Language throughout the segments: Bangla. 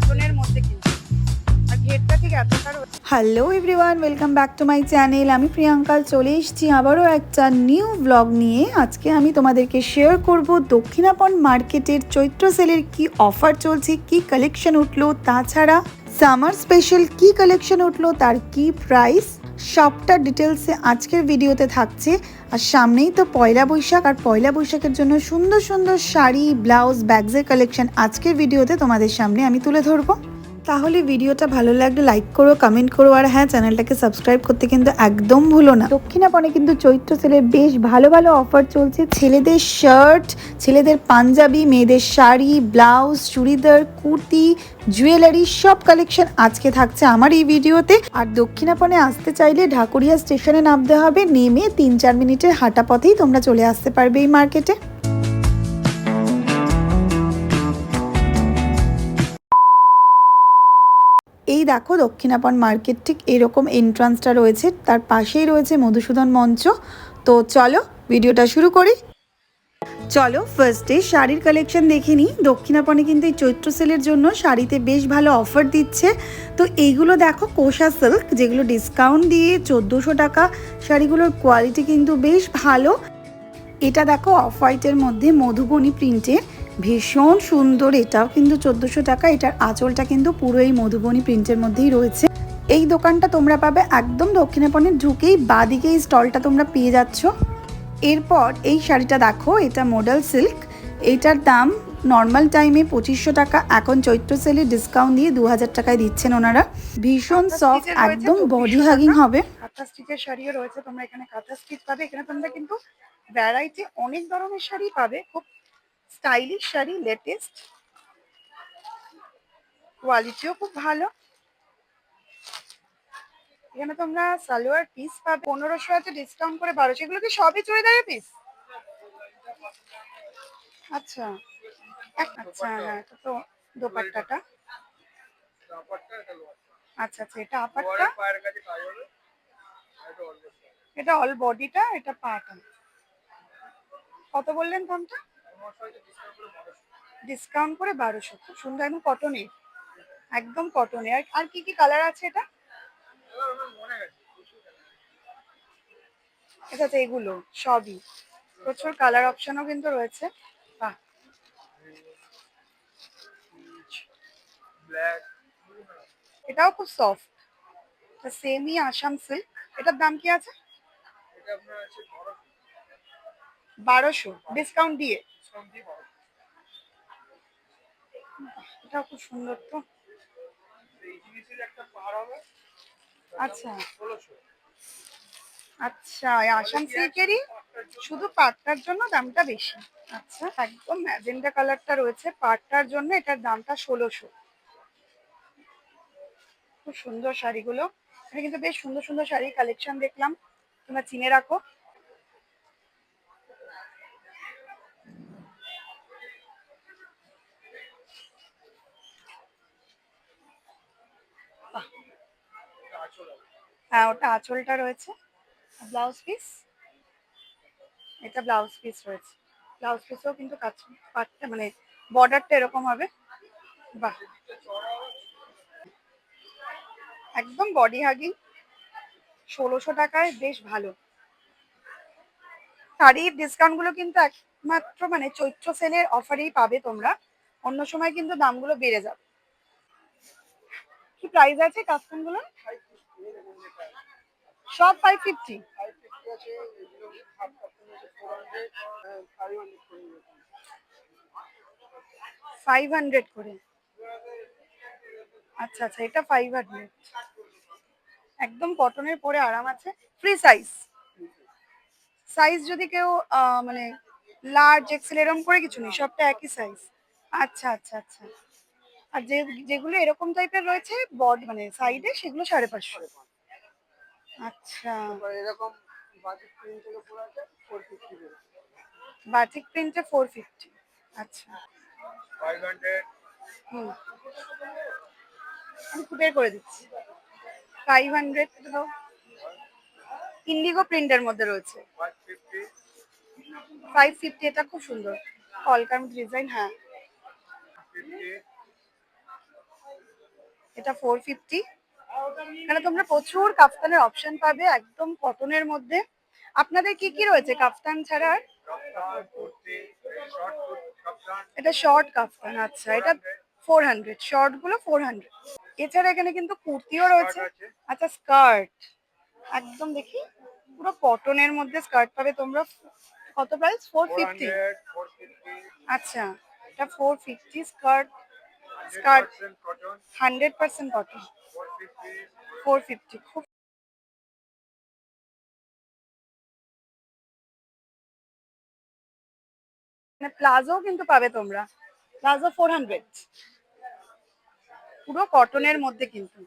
কটনের মধ্যে কিনছি hello everyone welcome back to my channel আমি প্রিয়াঙ্কাল চলে এসেছি আবারও একটা নিউ ব্লগ নিয়ে। আজকে আমি তোমাদেরকে শেয়ার করব দক্ষিণাপন মার্কেটের চৈত্র সেলের কি অফার চলছে, কি কালেকশন উঠল, তাছাড়া সামার স্পেশাল কি কালেকশন উঠল, তার কি প্রাইস সবটা ডিটেলসে আজকের ভিডিওতে থাকছে। আর সামনেই তো পয়লা বৈশাখ, আর পয়লা বৈশাখের জন্য সুন্দর সুন্দর শাড়ি, ব্লাউজ ব্যাগসের কালেকশন আজকের ভিডিওতে তোমাদের সামনে আমি তুলে ধরবো। তাহলে ভিডিওটা ভালো লাগলে লাইক করো কমেন্ট করো, আর হ্যাঁ চ্যানেলটাকে সাবস্ক্রাইব করতে কিন্তু একদম ভুলো না। দক্ষিণাপনে কিন্তু চৈত্র সেলের বেশ ভালো ভালো অফার চলছে। ছেলেদের শার্ট ছেলেদের পাঞ্জাবি, মেয়েদের শাড়ি ব্লাউজ চুড়িদার, কুর্তি জুয়েলারি সব কালেকশন আজকে থাকছে আমার এই ভিডিওতে। আর দক্ষিণাপনে আসতে চাইলে ঢাকুরিয়া স্টেশনে নামতে হবে। নেমে তিন চার মিনিটের হাঁটা পথেই তোমরা চলে আসতে পারবে এই মার্কেটে এই দেখো দক্ষিণাপন মার্কেট ঠিক এরকম এন্ট্রান্সটা রয়েছে। তার পাশেই রয়েছে মধুসূদন মঞ্চ। তো চলো ভিডিওটা শুরু করি। চলো ফার্স্টে শাড়ির কালেকশন দেখে নিই। দক্ষিণাপনে কিন্তু এই চৈত্র সেলের জন্য শাড়িতে বেশ ভালো অফার দিচ্ছে। তো এইগুলো দেখো কোষা সিল্ক যেগুলো ডিসকাউন্ট দিয়ে চোদ্দোশো টাকা। শাড়িগুলোর কোয়ালিটি কিন্তু বেশ ভালো। এটা দেখো অফ হোয়াইটের মধ্যে মধুবনী প্রিন্টের ভীষণ সুন্দর এটাও কিন্তু চোদ্দোশো টাকা। এটার আঁচলটা কিন্তু পুরো এই মধুবনী প্রিন্টের মধ্যেই রয়েছে। এই দোকানটা তোমরা পাবে একদম দক্ষিণাপনে ঢুকেই বাদিকে এই স্টলটা তোমরা পেয়ে যাচ্ছ। এরপর এই শাড়িটা দেখো এটা মডেল সিল্ক এটার দাম নর্মাল টাইমে পঁচিশশো টাকা এখন চৈত্র সেলে ডিসকাউন্ট দিয়ে দু হাজার টাকায় দিচ্ছেন ওনারা। ভীষণ সফট একদম বডি হাগিং হবে। কাঁথা স্টিচের শাড়িও রয়েছে তোমরা এখানে কাঁথা স্টিচ পাবে। এখানে তোমরা কিন্তু ভ্যারাইটি অনেক ধরনের শাড়ি পাবে খুব স্টাইলিশ শাড়ি লেটেস্ট কোয়ালিটিও খুব ভালো। এখানে তোমরা সালোয়ার পিস পাবে, পনেরোশো আছে ডিসকাউন্ট করে বারোশো, এগুলো কি সবই চুড়িদারের পিস আচ্ছা আচ্ছা হ্যাঁ তো দোপাট্টাটা। আচ্ছা আচ্ছা এটা আপারটা এটা অল বডিটা এটা পাটা কত বললেন দামটা? ডিসকাউন্ট করে বারোশো। খুব সুন্দর একদম কটনের একদম কটনের আর কি কি কালার আছে এটা? এটা তো এগুলো, সবই। প্রচুর কালার অপশনও কিন্তু রয়েছে। এটাও খুব সফট সেমি আসাম সিল্ক এটার দাম কি আছে? বারোশো। ডিসকাউন্ট দিয়ে। এটাও খুব সুন্দর তো। আচ্ছা। আচ্ছা শুধু জন্য দামটা বেশি। আচ্ছা একদম কালারটা রয়েছে। জন্য এটার দামটা ষোলোশো। খুব সুন্দর শাড়িগুলো। এখানে কিন্তু বেশ সুন্দর সুন্দর শাড়ি কালেকশন দেখলাম। তোমরা চিনে রাখো। হ্যাঁ ওটা আঁচলটা রয়েছে। Blouse piece. এটা ব্লাউজ পিস রয়েছে। ব্লাউজ পিসও কিন্তু কাজ, পাটটা মানে বর্ডারটা এরকম হবে। বাহ! একদম বডি হাগিং। ষোলোশো টাকায় বেশ ভালো। শাড়ির ডিসকাউন্টগুলো কিন্তু একমাত্র মানে চৈত্র সেলের অফারেই পাবে তোমরা। অন্য সময় কিন্তু দামগুলো বেড়ে যাবে। কি প্রাইস আছে কাস্টমগুলো সব ফাইভ ফিফটি ফাইভ হান্ড্রেড করে। আচ্ছা আচ্ছা এটা ফাইভ হান্ড্রেড একদম কটনের পরে আরাম আছে। ফ্রি সাইজ সাইজ যদি কেউ মানে লার্জ এক্সেল এরকম করে কিছু নেই, সবটা একই সাইজ আচ্ছা আচ্ছা আচ্ছা। আর যে, যেগুলো এরকম টাইপের রয়েছে বড মানে সাইডে সেগুলো সাড়ে পাঁচশো। আচ্ছা। এরকম বাজেট প্রিন্ট থেকে পুরো আছে ফোর ফিফটি বাটিক প্রিন্টে ফোর ফিফটি আচ্ছা। ফাইভ হান্ড্রেড হুম। আমি বের করে দিচ্ছি। ফাইভ হান্ড্রেড এটা দাও। ইন্ডিগো প্রিন্টের মধ্যে রয়েছে। ফাইভ ফিফটি ফাইভ ফিফটি এটা খুব সুন্দর। কলকার ডিজাইন হ্যাঁ। এটা ফোর ফিফটি এখানে তোমরা প্রচুর কাফতানের অপশন পাবে একদম কটনের মধ্যে। আপনাদের কি কি রয়েছে কাফতান ছাড়া? এটা শর্ট কাফতান আচ্ছা। এটা ফোর হান্ড্রেড শর্টগুলো ফোর হান্ড্রেড এছাড়া এখানে কিন্তু কুর্তিও রয়েছে। আচ্ছা স্কার্ট একদম দেখি, পুরো কটনের মধ্যে স্কার্ট পাবে তোমরা। কত প্রাইস ফোর ফিফটি আচ্ছা এটা four fifty skirt skirt hundred percent cotton four fifty খুব প্লাজো কিন্তু পাবে তোমরা। Palazzo four hundred. পুরো কটনের মধ্যে কিন্তু।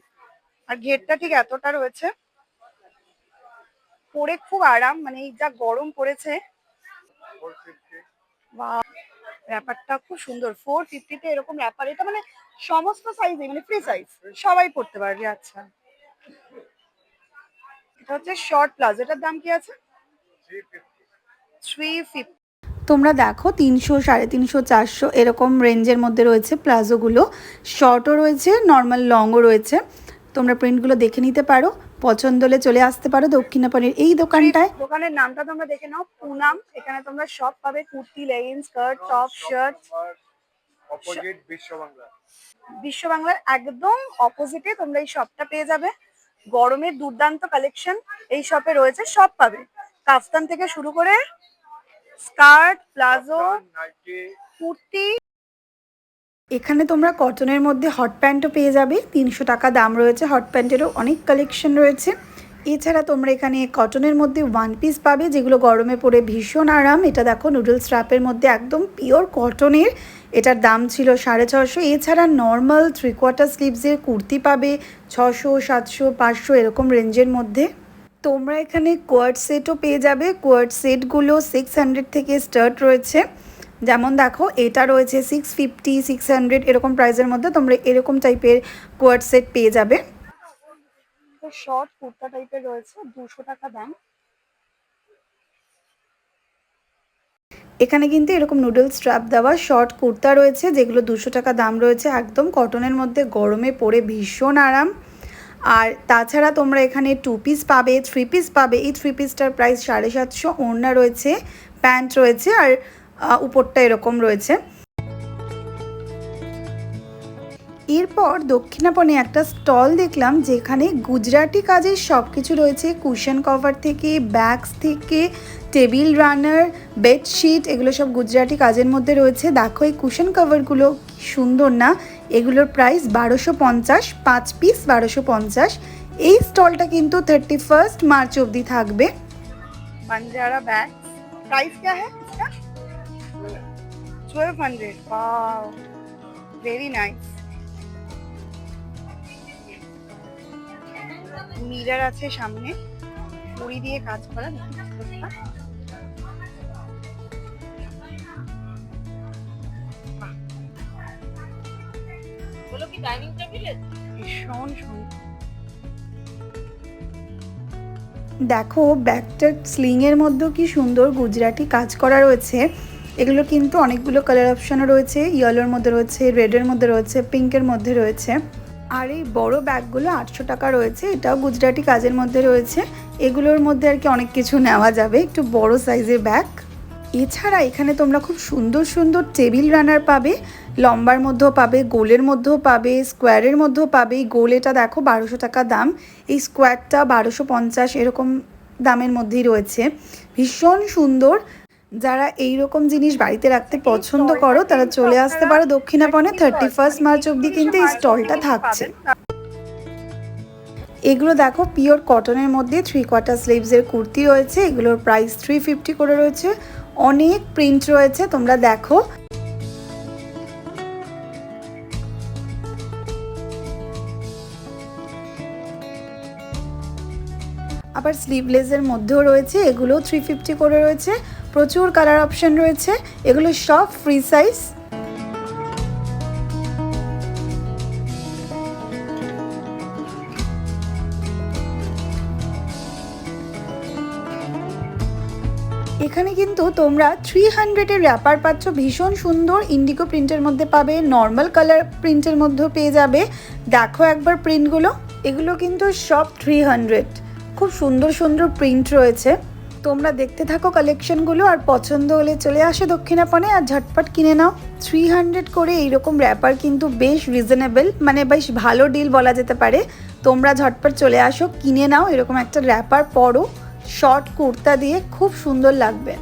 আর ঘেরটা ঠিক এতটা রয়েছে। পরে খুব আরাম মানে এই যা গরম পড়েছে। র্যাপারটা খুব সুন্দর। ফোর ফিফটিতে এরকম র্যাপার এটা মানে সমস্ত সাইজে মানে ফ্রি সাইজ সবাই পড়তে পারবে আচ্ছা। এটা হচ্ছে শর্ট প্লাজো এটার দাম কি আছে? থ্রি ফিফটি তোমরা দেখো তিনশো, সাড়ে তিনশো, চারশো, এরকম রেঞ্জের মধ্যে রয়েছে প্লাজোগুলো। শর্টও রয়েছে নর্মাল লংও রয়েছে। তোমরা প্রিন্টগুলো দেখে নিতে পারো। পছন্দ হলে চলে আসতে পারো দক্ষিণাপনের এই দোকানটায়। দোকানের নামটা তোমরা দেখে নাও পুনাম। এখানে তোমরা সব পাবে kurti leggings skirt top shirt opposite Biswa Bangla. Biswa বাংলার একদম অপোজিটে তোমরা এই শপটা পেয়ে যাবে। গরমের দুর্দান্ত কালেকশন এই শপে রয়েছে সব পাবে। কাফতান থেকে শুরু করে স্কার্ট প্লাজো কুর্তি। এখানে তোমরা কটনের মধ্যে হট প্যান্টও পেয়ে যাবে, তিনশো টাকা দাম রয়েছে হট প্যান্টেরও অনেক কালেকশন রয়েছে। এছাড়া তোমরা এখানে কটনের মধ্যে ওয়ান পিস পাবে, যেগুলো গরমে পড়ে ভীষণ আরাম। এটা দেখো নুডলস স্ট্র্যাপের মধ্যে একদম পিওর কটনের এটার দাম ছিল সাড়ে ছশো এছাড়া নর্মাল থ্রি কোয়ার্টার স্লিভসের কুর্তি পাবে ছশো সাতশো, পাঁচশো, এরকম রেঞ্জের মধ্যে। তোমরা এখানে কোয়ার্ড সেটও পেয়ে যাবে। কোয়ার্ড সেটগুলো সিক্স হান্ড্রেড থেকে স্টার্ট রয়েছে। যেমন দেখো এটা রয়েছে সিক্স ফিফটি সিক্স হান্ড্রেড এরকম প্রাইসের মধ্যে তোমরা এরকম টাইপের কোয়ার্ড সেট পেয়ে যাবে। শর্ট কুর্তা টাইপের রয়েছে দুশো টাকা দাম। এখানে কিন্তু এরকম নুডল স্ট্র্যাপ দেওয়া শর্ট কুর্তা রয়েছে যেগুলো দুশো টাকা দাম রয়েছে একদম কটনের মধ্যে গরমে পরে ভীষণ আরাম। আর তাছাড়া তোমরা এখানে টু পিস পাবে থ্রি পিস পাবে এই থ্রি পিসটার প্রাইস সাড়ে সাতশো ওড়না রয়েছে প্যান্ট রয়েছে আর উপরটা এরকম রয়েছে। এরপর দক্ষিণাপনে একটা স্টল দেখলাম যেখানে গুজরাটি কাজের সব কিছু রয়েছে। কুশন কভার থেকে, ব্যাগস থেকে, টেবিল রানার, বেডশিট, এগুলো সব গুজরাটি কাজের মধ্যে রয়েছে। দেখো এই কুশন কভারগুলো সুন্দর না? এগুলোর প্রাইস বারোশো পঞ্চাশ, পাঁচ পিস বারোশো পঞ্চাশ। এই স্টলটা কিন্তু থার্টি ফার্স্ট মার্চ অবধি থাকবে। বাঞ্জারা ব্যাগ প্রাইস ক্যা হ্যাঁ 1200 wow. Very nice. মিরার আছে সামনে। মুড়ি দিয়ে কাজ করা বলো কি ডাইনিং টেবিলে ভীষণ দেখো ব্যাগটার মধ্যেও কি সুন্দর গুজরাটি কাজ করা রয়েছে। এগুলো কিন্তু অনেকগুলো কালার অপশানও রয়েছে ইয়েলোর মধ্যে রয়েছে রেডের মধ্যে রয়েছে পিঙ্কের মধ্যে রয়েছে। আর এই বড় ব্যাগগুলো আটশো টাকা রয়েছে, এটাও গুজরাটি কাজের মধ্যে রয়েছে। এগুলোর মধ্যে আর কি অনেক কিছু নেওয়া যাবে, একটু বড় সাইজের ব্যাগ। এছাড়া এখানে তোমরা খুব সুন্দর সুন্দর টেবিল রানার পাবে, লম্বার মধ্যেও পাবে, গোলের মধ্যেও পাবে স্কোয়ারের মধ্যেও পাবে। এই গোল এটা দেখো বারোশো টাকা দাম, এই স্কোয়ারটা বারোশো পঞ্চাশ এরকম দামের মধ্যেই রয়েছে। ভীষণ সুন্দর যারা এই রকম জিনিস বাড়িতে রাখতে পছন্দ করো তারা চলে আসতে পারো। দক্ষিণাপনে থার্টি ফার্স্ট মার্চ অবধি কিন্তু এই স্টলটা থাকছে। এগুলো দেখো পিওর কটনের মধ্যে থ্রি কোয়ার্টার স্লিভসের কুর্তি রয়েছে এগুলোর প্রাইস থ্রি ফিফটি করে রয়েছে। অনেক প্রিন্ট রয়েছে তোমরা দেখো। আবার স্লিভলেসের মধ্যেও রয়েছে এগুলো থ্রি ফিফটি করে রয়েছে। প্রচুর কালার অপশন রয়েছে। এগুলো সব ফ্রি সাইজ এখানে কিন্তু তোমরা থ্রি হান্ড্রেডের র্যাপার পাচ্ছ। ভীষণ সুন্দর ইন্ডিগো প্রিন্টের মধ্যে পাবে নর্মাল কালার প্রিন্টের মধ্যেও পেয়ে যাবে। দেখো একবার প্রিন্টগুলো এগুলো কিন্তু সব থ্রি হান্ড্রেড খুব সুন্দর সুন্দর প্রিন্ট রয়েছে। তোমরা দেখতে থাকো কালেকশনগুলো আর পছন্দ হলে চলে আসো দক্ষিণাপনে আর ঝটপট কিনে নাও। থ্রি হান্ড্রেড করে এইরকম র্যাপার কিন্তু বেশ রিজনেবল মানে বেশ ভালো ডিল বলা যেতে পারে। তোমরা ঝটপট চলে আসো, কিনে নাও, এরকম একটা র্যাপার পরো। শর্ট কুর্তা দিয়ে খুব সুন্দর লাগবে।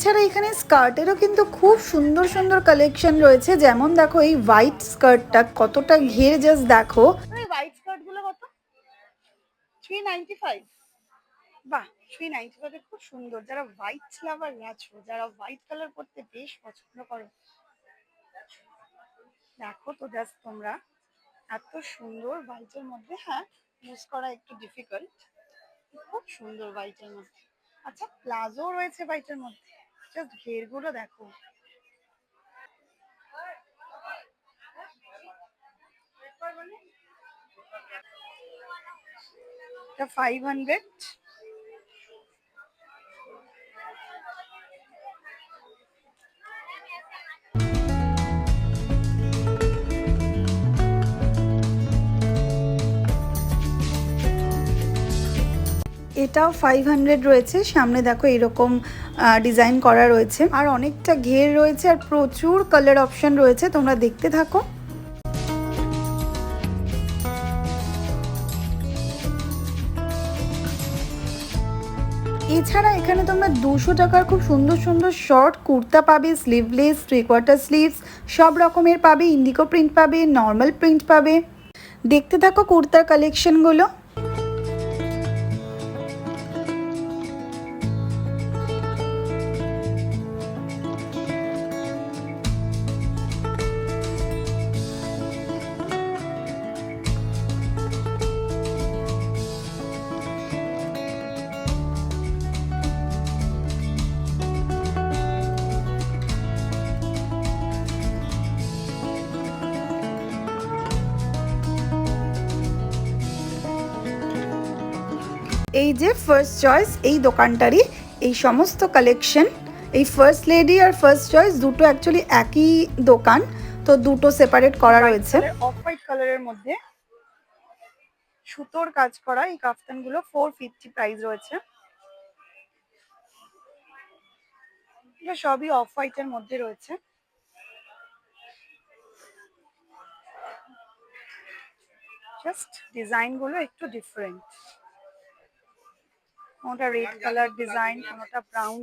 এছাড়া এখানে স্কার্টেরও কিন্তু খুব সুন্দর সুন্দর কালেকশন রয়েছে। যেমন দেখো এই হোয়াইট স্কার্টটা কতটা ঘের জাস্ট দেখো। হোয়াইট স্কার্টগুলো কত? থ্রি নাইনটি ফাইভ বাহ থ্রি নাইনটি ফাইভে খুব সুন্দর। যারা হোয়াইট লাভার আছো, যারা হোয়াইট কালার পরতে বেশ পছন্দ করো, দেখো তো জাস্ট তোমরা এত সুন্দর হোয়াইটের মধ্যে হ্যাঁ ইউজ করা একটু ডিফিকাল্ট খুব সুন্দর হোয়াইটের মধ্যে। আচ্ছা প্লাজো রয়েছে হোয়াইটের মধ্যে। জাস্ট ঘেরগুলো দেখো। এটা ফাইভ হান্ড্রেড এটাও ফাইভ হান্ড্রেড রয়েছে। সামনে দেখো এরকম ডিজাইন করা রয়েছে। আর অনেকটা ঘের রয়েছে আর প্রচুর কালার অপশন রয়েছে। তোমরা দেখতে থাকো। এছাড়া এখানে তোমরা দুশো টাকার খুব সুন্দর সুন্দর শর্ট কুর্তা পাবে স্লিভলেস থ্রি কোয়ার্টার স্লিভস সব রকমের পাবে ইন্ডিকো প্রিন্ট পাবে নর্মাল প্রিন্ট পাবে। দেখতে থাকো কুর্তার কালেকশনগুলো ফার্স্ট চয়েস এই দোকানটারই এই সমস্ত কালেকশন এই ফার্স্ট লেডি আর ফার্স্ট চয়েস দুটো অ্যাকচুয়ালি একই দোকান তো দুটো সেপারেট করা রয়েছে। অফ হোয়াইট কালারের মধ্যে সুতোর কাজ করা এই কাফতানগুলো ফোর ফিফটি প্রাইস রয়েছে। এগুলো সবই অফ হোয়াইটের মধ্যে রয়েছে। জাস্ট ডিজাইনগুলো একটু ডিফারেন্ট কোনটা রেড কালার ডিজাইন কোনটা ব্রাউন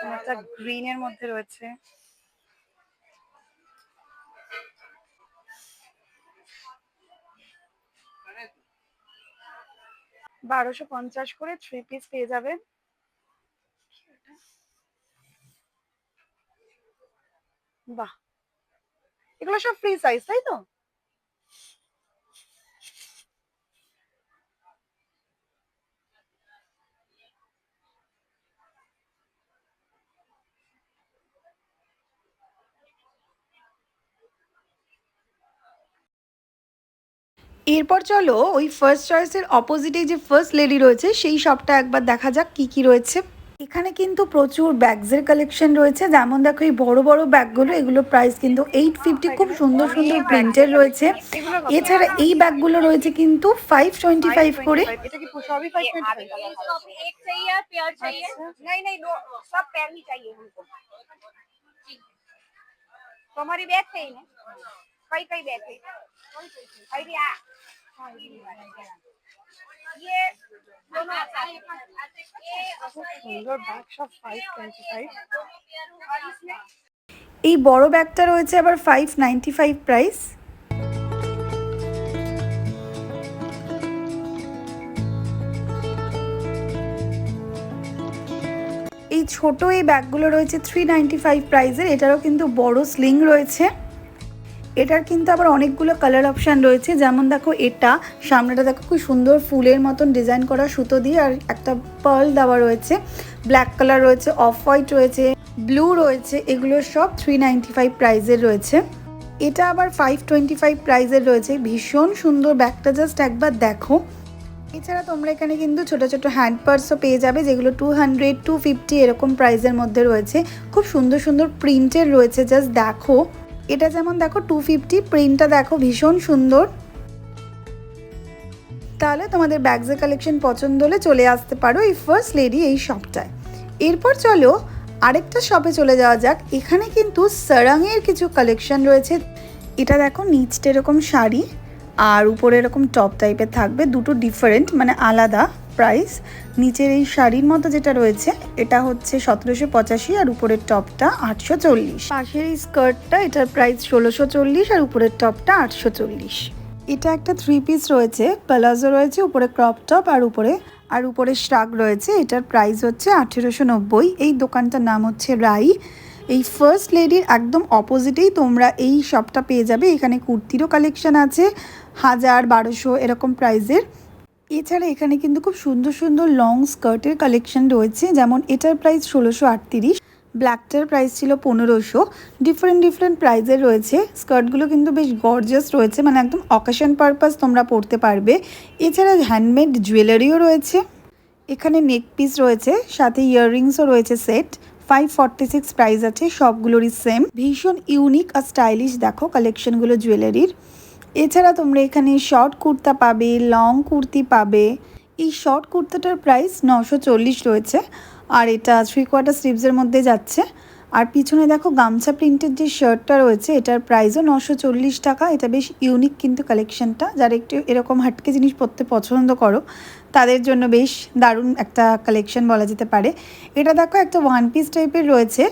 কোনটা গ্রিন এর মধ্যে রয়েছে। বারোশো পঞ্চাশ করে থ্রি পিস পেয়ে যাবেন। বাহ! এগুলো সব ফ্রি সাইজ তাই তো? এরপর চলো ওই ফার্স্ট চয়েসের অপোজিটে যে ফার্স্ট লেডি রয়েছে সেই শপটা একবার দেখা যাক কি কি রয়েছে। এখানে কিন্তু প্রচুর ব্যাগসের কালেকশন রয়েছে। যেমন দেখো এই বড় বড় ব্যাগগুলো এগুলো প্রাইস কিন্তু এইট ফিফটি খুব সুন্দর সুন্দর প্রিন্টের রয়েছে। এছাড়া এই ব্যাগগুলো রয়েছে কিন্তু ফাইভ টোয়েন্টি ফাইভ করে। 525 এটা কি সবই કઈ કઈ બેગ છે અરે આ সুন্দর ব্যাগ সব ফাইভ টোয়েন্টি ফাইভ এই বড় ব্যাগটা রয়েছে আবার ফাইভ নাইনটি ফাইভ প্রাইস এই ছোট এই ব্যাগগুলো রয়েছে থ্রি নাইনটি ফাইভ প্রাইসের এটারও কিন্তু বড় স্লিং রয়েছে এটার কিন্তু আবার অনেকগুলো কালার অপশান রয়েছে। যেমন দেখো এটা, সামনেটা দেখো খুব সুন্দর ফুলের মতন ডিজাইন করা সুতো দিয়ে আর একটা পার্ল দেওয়া রয়েছে। ব্ল্যাক কালার রয়েছে অফ হোয়াইট রয়েছে ব্লু রয়েছে, এগুলো সব থ্রি নাইনটি ফাইভ প্রাইজের রয়েছে। এটা আবার ফাইভ টোয়েন্টি ফাইভ প্রাইজের রয়েছে। ভীষণ সুন্দর, ব্যাগটা জাস্ট একবার দেখো। এছাড়া তোমরা এখানে কিন্তু ছোট ছোট হ্যান্ড পার্সও পেয়ে যাবে, যেগুলো টু হান্ড্রেড টু ফিফটি এরকম প্রাইসের মধ্যে রয়েছে। খুব সুন্দর সুন্দর প্রিন্টের রয়েছে জাস্ট দেখো। এটা যেমন দেখো টু ফিফটি প্রিন্টটা দেখো ভীষণ সুন্দর। তাহলে তোমাদের ব্যাগসের কালেকশন পছন্দ হলে চলে আসতে পারো এই ফার্স্ট লেডি এই শপটায় এরপর চলো আরেকটা শপে চলে যাওয়া যাক। এখানে কিন্তু সারাংয়ের কিছু কালেকশন রয়েছে। এটা দেখো নিচটা এরকম শাড়ি আর উপরে এরকম টপ টাইপের থাকবে। দুটো ডিফারেন্ট মানে আলাদা। প্রাইস নিচের এই শাড়ির মতো যেটা রয়েছে, এটা হচ্ছে সতেরোশো পঁচাশি আর উপরের টপটা আটশো চল্লিশ। পাশের এই স্কার্টটা এটার প্রাইস ষোলোশো চল্লিশ আর উপরের টপটা আটশো চল্লিশ। এটা একটা থ্রি পিস রয়েছে প্লাজো রয়েছে, উপরে ক্রপ টপ আর উপরে আর উপরে শ্রাগ রয়েছে, এটার প্রাইস হচ্ছে আঠেরোশো নব্বই। এই দোকানটার নাম হচ্ছে রাই। এই ফার্স্ট লেডির একদম অপোজিটেই তোমরা এই শপটা পেয়ে যাবে। এখানে কুর্তিরও কালেকশন আছে, হাজার বারোশো এরকম প্রাইজের এছাড়া এখানে কিন্তু খুব সুন্দর সুন্দর লং স্কার্টের কালেকশন রয়েছে। যেমন এটার প্রাইস ষোলোশো আটত্রিশ ব্ল্যাকটার প্রাইস ছিল পনেরোশো। ডিফারেন্ট ডিফারেন্ট প্রাইজের রয়েছে। স্কার্টগুলো কিন্তু বেশ গর্জাস রয়েছে মানে একদম অকেশন পারপাস তোমরা পরতে পারবে। এছাড়া হ্যান্ডমেড জুয়েলারিও রয়েছে। এখানে নেক পিস রয়েছে, সাথে ইয়াররিংসও রয়েছে set five forty six price আছে, সবগুলোরই সেম ভীষণ ইউনিক আর স্টাইলিশ দেখো কালেকশনগুলো জুয়েলারির এছাড়া তোমরা এখানে শর্ট কুর্তা পাবে লং কুর্তি পাবে। এই শর্ট কুর্তাটার প্রাইস নশো রয়েছে। আর এটা থ্রি কোয়ার্টার স্লিভসের মধ্যে যাচ্ছে। আর পিছনে দেখো গামছা প্রিন্টের যে শার্টটা রয়েছে, এটার প্রাইসও নশো চল্লিশ টাকা। এটা বেশ ইউনিক কিন্তু কালেকশনটা যারা একটু এরকম হাটকে জিনিস পরতে পছন্দ করো, তাদের জন্য বেশ দারুণ একটা কালেকশন বলা যেতে পারে। এটা দেখো একটা ওয়ান পিস টাইপের রয়েছে।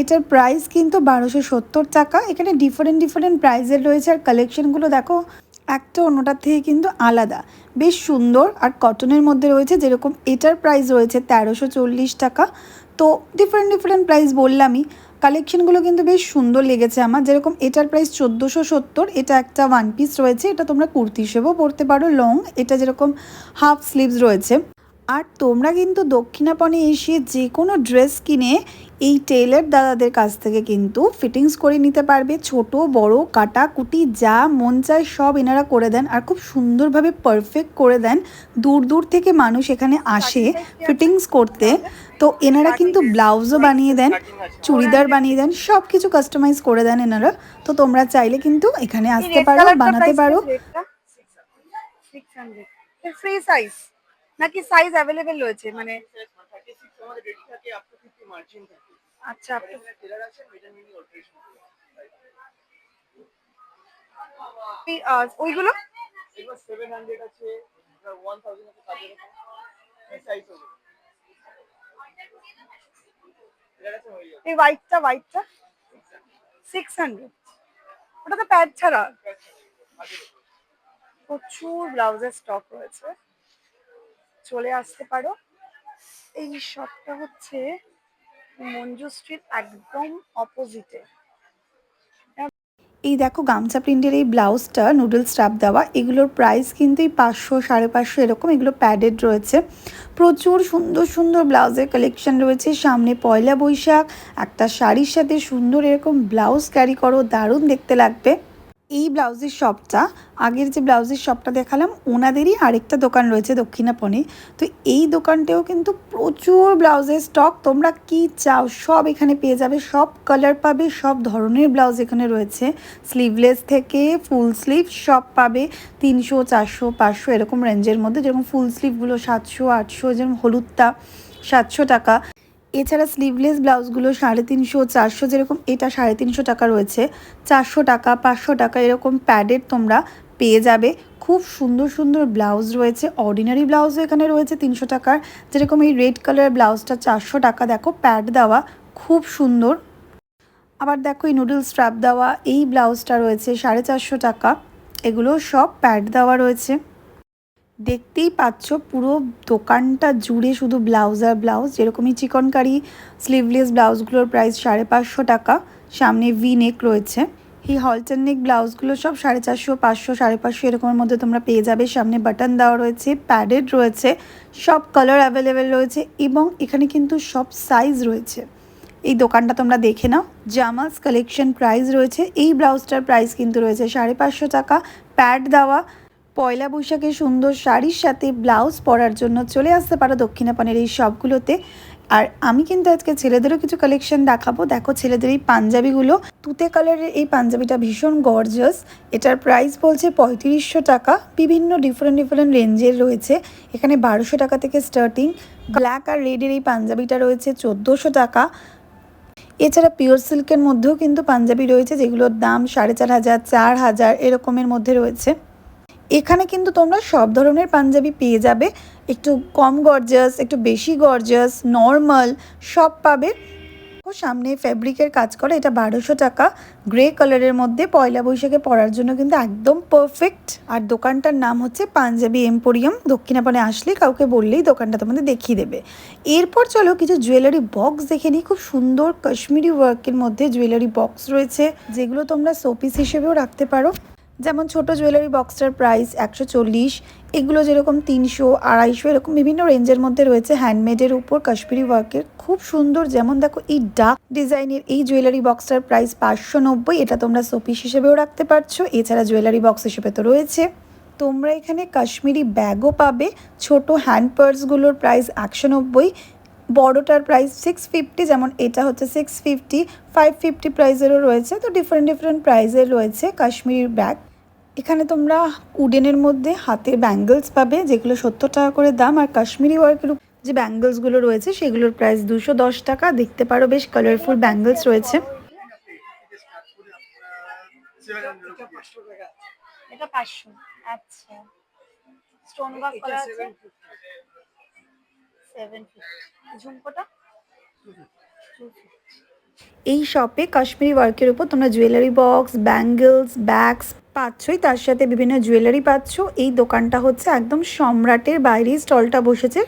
এটার প্রাইস কিন্তু বারোশো সত্তর টাকা। এখানে ডিফারেন্ট ডিফারেন্ট প্রাইসের রয়েছে। আর কালেকশনগুলো দেখো, একটা অন্যটার থেকে কিন্তু আলাদা। বেশ সুন্দর আর কটনের মধ্যে রয়েছে। যেরকম এটার প্রাইস রয়েছে তেরোশো চল্লিশ টাকা। তো ডিফারেন্ট ডিফারেন্ট প্রাইস বললামই। কালেকশনগুলো কিন্তু বেশ সুন্দর লেগেছে আমার। যেরকম এটার প্রাইস চোদ্দোশো সত্তর, এটা একটা ওয়ান পিস রয়েছে। এটা তোমরা কুর্তি হিসেবেও পরতে পারো। লং এটা যেরকম হাফ স্লিভস রয়েছে। আর তোমরা কিন্তু দক্ষিণাপনে এসে যে কোনো ড্রেস কিনে এই টেলার দাদাদের কাছ থেকে কিন্তু ফিটিংস করে নিতে পারবে। ছোট বড় কাটা কুটি যা মন চায় সব এনারা করে দেন আর খুব সুন্দরভাবে পারফেক্ট করে দেন। দূর দূর থেকে মানুষ এখানে আসে ফিটিংস করতে। তো এনারা কিন্তু ব্লাউজও বানিয়ে দেন চুড়িদার বানিয়ে দেন সব কিছু কাস্টমাইজ করে দেন এনারা। তো তোমরা চাইলে কিন্তু এখানে আসতে পারো বানাতে পারো। ফ্রি সাইজ নাকি সাইজ অ্যাভেলেবেল রয়েছে? মানে আচ্ছা ওইগুলো? এই হোয়াইটটা হোয়াইটটা সিক্স হান্ড্রেড ওটা তো প্যাড ছাড়া। প্রচুর ব্লাউজের স্টক রয়েছে। চলে আসতে পারো। এই শপটা হচ্ছে মঞ্জু স্ট্রিট একদম অপোজিটে এই দেখো গামছা প্রিন্টের এই ব্লাউজটা নুডল স্ট্রাপ দেওয়া, এগুলোর প্রাইস কিন্তু এই পাঁচশো, সাড়ে পাঁচশো এরকম এগুলো প্যাডেড রয়েছে। প্রচুর সুন্দর সুন্দর ব্লাউজের কালেকশন রয়েছে। সামনে পয়লা বৈশাখ, একটা শাড়ির সাথে সুন্দর এরকম ব্লাউজ ক্যারি করো, দারুণ দেখতে লাগবে। এই ব্লাউজের শপটা আগের যে ব্লাউজের শপটা দেখালাম, ওনাদেরই আরেকটা দোকান রয়েছে দক্ষিণাপনে তো এই দোকানটাও কিন্তু প্রচুর ব্লাউজের স্টক তোমরা কি চাও সব এখানে পেয়ে যাবে, সব কালার পাবে, সব ধরনের ব্লাউজ এখানে রয়েছে। স্লিভলেস থেকে ফুল স্লিভ সব পাবে, তিনশো, চারশো, পাঁচশো এরকম রেঞ্জের মধ্যে যেরকম ফুল স্লিভগুলো সাতশো, আটশো যেরকম হলুদটা সাতশো টাকা। এছাড়া স্লিভলেস ব্লাউজগুলো সাড়ে তিনশো, চারশো যেরকম, এটা সাড়ে তিনশো টাকা রয়েছে। চারশো টাকা, পাঁচশো টাকা এরকম প্যাডের তোমরা পেয়ে যাবে। খুব সুন্দর সুন্দর ব্লাউজ রয়েছে। অর্ডিনারি ব্লাউজও এখানে রয়েছে তিনশো টাকার। যেরকম এই রেড কালারের ব্লাউজটা চারশো টাকা, দেখো প্যাড দেওয়া, খুব সুন্দর। আবার দেখো এই নুডলস স্ট্র্যাপ দেওয়া, এই ব্লাউজটা রয়েছে সাড়ে চারশো টাকা। এগুলো সব প্যাড দেওয়া রয়েছে। দেখতেই পাচ্ছ পুরো দোকানটা জুড়ে শুধু ব্লাউজ আর ব্লাউজ যেরকমই চিকনকারি স্লিভলেস ব্লাউজগুলোর প্রাইস সাড়ে পাঁচশো টাকা, সামনে ভি নেক রয়েছে। এই হলটার নেক ব্লাউজগুলো সব সাড়ে চারশো, পাঁচশো, সাড়ে পাঁচশো এরকমের মধ্যে তোমরা পেয়ে যাবে। সামনে বাটন দেওয়া রয়েছে প্যাডেড রয়েছে, সব কালার অ্যাভেলেবেল রয়েছে এবং এখানে কিন্তু সব সাইজ রয়েছে। এই দোকানটা তোমরা দেখে নাও। জামাস কালেকশন প্রাইস রয়েছে। এই ব্লাউজটার প্রাইস কিন্তু রয়েছে সাড়ে পাঁচশো টাকা। প্যাড দেওয়া পয়লা বৈশাখে সুন্দর শাড়ির সাথে ব্লাউজ পরার জন্য চলে আসতে পারো দক্ষিণাপানের এই সবগুলোতে আর আমি কিন্তু আজকে ছেলেদেরও কিছু কালেকশন দেখাবো। দেখো ছেলেদের এই পাঞ্জাবিগুলো, তুতে কালারের এই পাঞ্জাবিটা ভীষণ গর্জাস এটার প্রাইস বলছে পঁয়ত্রিশশো টাকা। বিভিন্ন ডিফারেন্ট ডিফারেন্ট রেঞ্জের রয়েছে। এখানে বারোশো টাকা থেকে স্টার্টিং ব্ল্যাক আর রেডের এই পাঞ্জাবিটা রয়েছে চোদ্দোশো টাকা। এছাড়া পিওর সিল্কের মধ্যেও কিন্তু পাঞ্জাবি রয়েছে, যেগুলোর দাম সাড়ে চার হাজার চার হাজার এরকমের মধ্যে রয়েছে। এখানে কিন্তু তোমরা সব ধরনের পাঞ্জাবি পেয়ে যাবে। একটু কম গর্জাস একটু বেশি গর্জাস নর্মাল সব পাবে। সামনে ফ্যাব্রিকের কাজ করে, এটা বারোশো টাকা। গ্রে কালারের মধ্যে পয়লা বৈশাখে পরার জন্য কিন্তু একদম পারফেক্ট আর দোকানটার নাম হচ্ছে পাঞ্জাবি এম্পোরিয়াম দক্ষিণাপানে আসলে কাউকে বললেই দোকানটা তোমাদের দেখিয়ে দেবে। এরপর চলো কিছু জুয়েলারি বক্স দেখে নিই। খুব সুন্দর কাশ্মীরি ওয়ার্কের মধ্যে জুয়েলারি বক্স রয়েছে, যেগুলো তোমরা শোপিস হিসেবেও রাখতে পারো। যেমন ছোট জুয়েলারি বক্সটার প্রাইস একশো চল্লিশ, এগুলো যেরকম তিনশো, আড়াইশো, এরকম বিভিন্ন রেঞ্জের মধ্যে রয়েছে হ্যান্ডমেডের উপর কাশ্মীরি ওয়ার্কের খুব সুন্দর, যেমন দেখো এই ডাক ডিজাইনের এই জুয়েলারি বক্সটার প্রাইস পাঁচশো নব্বই, এটা তোমরা শোপিস হিসেবেও রাখতে পারছ। এছাড়া জুয়েলারি বক্স হিসেবে তো রয়েছে। তোমরা এখানে কাশ্মীরি ব্যাগও পাবে। ছোট হ্যান্ড পার্সগুলোর প্রাইস একশো নব্বই, বড়োটার প্রাইস সিক্স ফিফটি যেমন এটা হচ্ছে সিক্স ফিফটি ফাইভ ফিফটি প্রাইসেরও রয়েছে। তো ডিফারেন্ট ডিফারেন্ট প্রাইসের রয়েছে কাশ্মীরির ব্যাগ এখানে তোমরা উডেনের মধ্যে হাতের ব্যাঙ্গেলস পাবে যেগুলো সত্তর টাকা করে দাম আর কাশ্মীরি ওয়ার্কের যে ব্যাঙ্গেলসগুলো রয়েছে সেগুলোর প্রাইস দুশো দশ টাকা। দেখতে পারো বেশ কালারফুল ব্যাঙ্গেলস রয়েছে। এটা পাঁচশো। আচ্ছা। স্টোন ওয়ার্ক করা আছে? সেভেন ফিফটি ঝুমকোটা? এই শপে কাশ্মীরি ওয়ার্কের উপর তোমরা জুয়েলারি বক্স ব্যাঙ্গেলস ব্যাগস পাচ্ছই, তার সাথে বিভিন্ন জুয়েলারি পাচ্ছ। এই দোকানটা হচ্ছে একদম সম্রাটের বাইরেই স্টলটা বসেছে।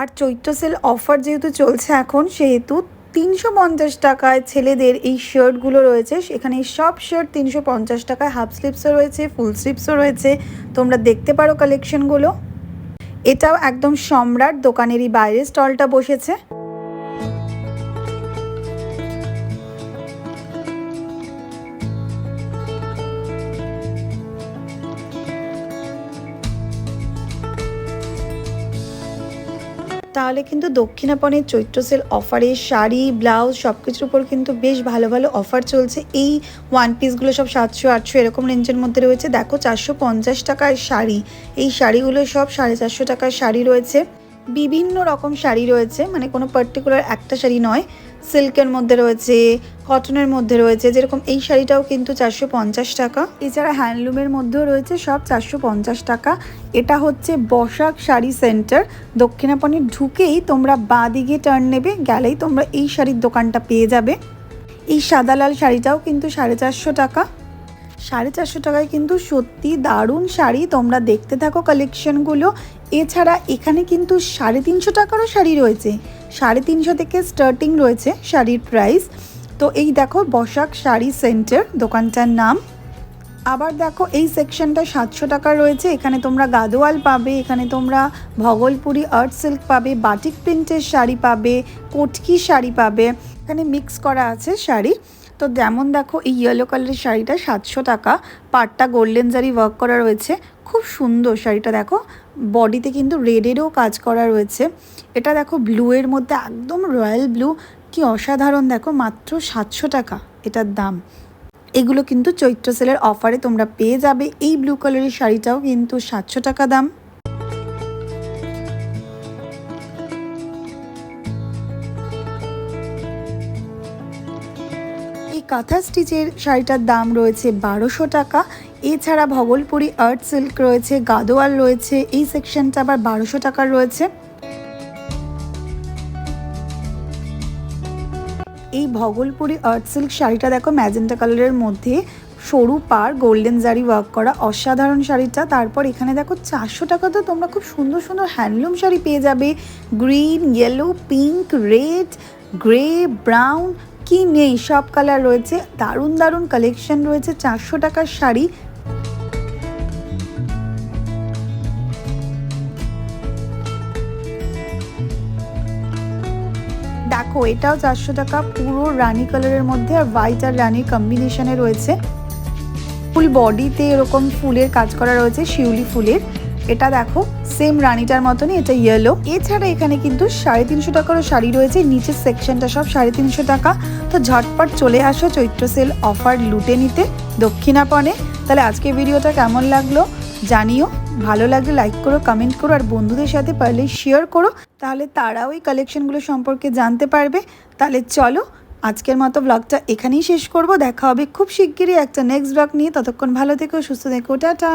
আর চৈত্র সেল অফার যেহেতু চলছে এখন, সেহেতু তিনশো পঞ্চাশ টাকায় ছেলেদের এই শার্টগুলো রয়েছে। এখানে সব শার্ট তিনশো পঞ্চাশ টাকায় হাফ স্লিপসও রয়েছে ফুল স্লিপসও রয়েছে। তোমরা দেখতে পারো কালেকশনগুলো এটাও একদম সম্রাট দোকানেরই বাইরে স্টলটা বসেছে। তাহলে কিন্তু দক্ষিণাপনের চৈত্র সেল অফারে শাড়ি, ব্লাউজ সব কিছুর উপর কিন্তু বেশ ভালো ভালো অফার চলছে। এই ওয়ান পিসগুলো সব সাতশো, আটশো এরকম রেঞ্জের মধ্যে রয়েছে। দেখো চারশো পঞ্চাশ টাকার শাড়ি। এই শাড়িগুলো সব সাড়ে চারশো টাকার শাড়ি রয়েছে। বিভিন্ন রকম শাড়ি রয়েছে মানে কোনো পার্টিকুলার একটা শাড়ি নয়। সিল্কের মধ্যে রয়েছে, কটনের মধ্যে রয়েছে, যেরকম এই শাড়িটাও কিন্তু চারশো পঞ্চাশ টাকা। এছাড়া হ্যান্ডলুমের মধ্যেও রয়েছে সব চারশো পঞ্চাশ টাকা। এটা হচ্ছে বসাক শাড়ি সেন্টার। দক্ষিণাপনে ঢুকেই তোমরা বাঁ দিকে টার্ন নেবে, গেলেই তোমরা এই শাড়ির দোকানটা পেয়ে যাবে। এই সাদা লাল শাড়িটাও কিন্তু সাড়ে চারশো টাকা। সাড়ে চারশো টাকায় কিন্তু সত্যি দারুণ শাড়ি। তোমরা দেখতে থাকো কালেকশনগুলো এছাড়া এখানে কিন্তু সাড়ে তিনশো টাকারও শাড়ি রয়েছে। সাড়ে তিনশো থেকে স্টার্টিং রয়েছে শাড়ির প্রাইস তো এই দেখো বসাক শাড়ি সেন্টার দোকানটার নাম। আবার দেখো এই সেকশনটা সাতশো টাকা রয়েছে। এখানে তোমরা গাদোয়াল পাবে, এখানে তোমরা ভগলপুরি আর্ট সিল্ক পাবে বাটিক প্রিন্টের শাড়ি পাবে, কটকি শাড়ি পাবে। এখানে মিক্স করা আছে শাড়ি। তো যেমন দেখো, এই ইয়েলো কালারের শাড়িটা সাতশো টাকা। পাটটা গোল্ডেন জারি ওয়ার্ক করা রয়েছে। খুব সুন্দর শাড়িটা দেখো। বডিতে কিন্তু রেডেরও কাজ করা রয়েছে। এটা দেখো ব্লু এর মধ্যে, একদম রয়্যাল ব্লু কি অসাধারণ দেখো, মাত্র সাতশো টাকা এটার দাম। এগুলো কিন্তু চৈত্র সেলের অফারে তোমরা পেয়ে যাবে। এই ব্লু কালারের শাড়িটাও কিন্তু সাতশো টাকা দাম। কাঁথা স্টিচের শাড়িটার দাম রয়েছে বারোশো টাকা। এছাড়া ভগলপুরি আর্ট সিল্ক রয়েছে, গাদোয়াল রয়েছে, এই সেকশনটা আবার বারোশো টাকার রয়েছে। এই ভগলপুরি আর্ট সিল্ক শাড়িটা দেখো ম্যাজেন্টা কালারের মধ্যে। সরু পার গোল্ডেন জারি ওয়ার্ক করা অসাধারণ শাড়িটা। তারপর এখানে দেখো চারশো টাকা তো তোমরা খুব সুন্দর সুন্দর হ্যান্ডলুম শাড়ি পেয়ে যাবে। Green yellow pink red grey brown কি নেই? সব কালার রয়েছে। দারুণ দারুণ কালেকশন রয়েছে। চারশো টাকার শাড়ি। দেখো দেখো এটাও চারশো টাকা। পুরো রানী কালারের মধ্যে আর হোয়াইট আর রানির কম্বিনেশনে রয়েছে। ফুল বডিতে এরকম ফুলের কাজ করা রয়েছে, শিউলি ফুলের। এটা দেখো সেম রানিটার মতনই, এটা ইয়েলো এছাড়া এখানে কিন্তু সাড়ে তিনশো টাকারও শাড়ি রয়েছে, নিচের সেকশনটা সব সাড়ে তিনশো টাকা। তো ঝটপট চলে আসো চৈত্র সেল অফার লুটে নিতে দক্ষিণাপণে। তাহলে আজকে ভিডিওটা কেমন লাগল জানিও। ভালো লাগলে লাইক করো কমেন্ট করো, আর বন্ধুদের সাথে পারলে শেয়ার করো। তাহলে তারাও এই কালেকশনগুলো সম্পর্কে জানতে পারবে। তাহলে চলো আজকের মতো ব্লগটা এখানেই শেষ করব। দেখা হবে খুব শিগগিরই একটা নেক্সট ব্লগ নিয়ে। ততক্ষণ ভালো থেকো, সুস্থ থেকো, টাটা।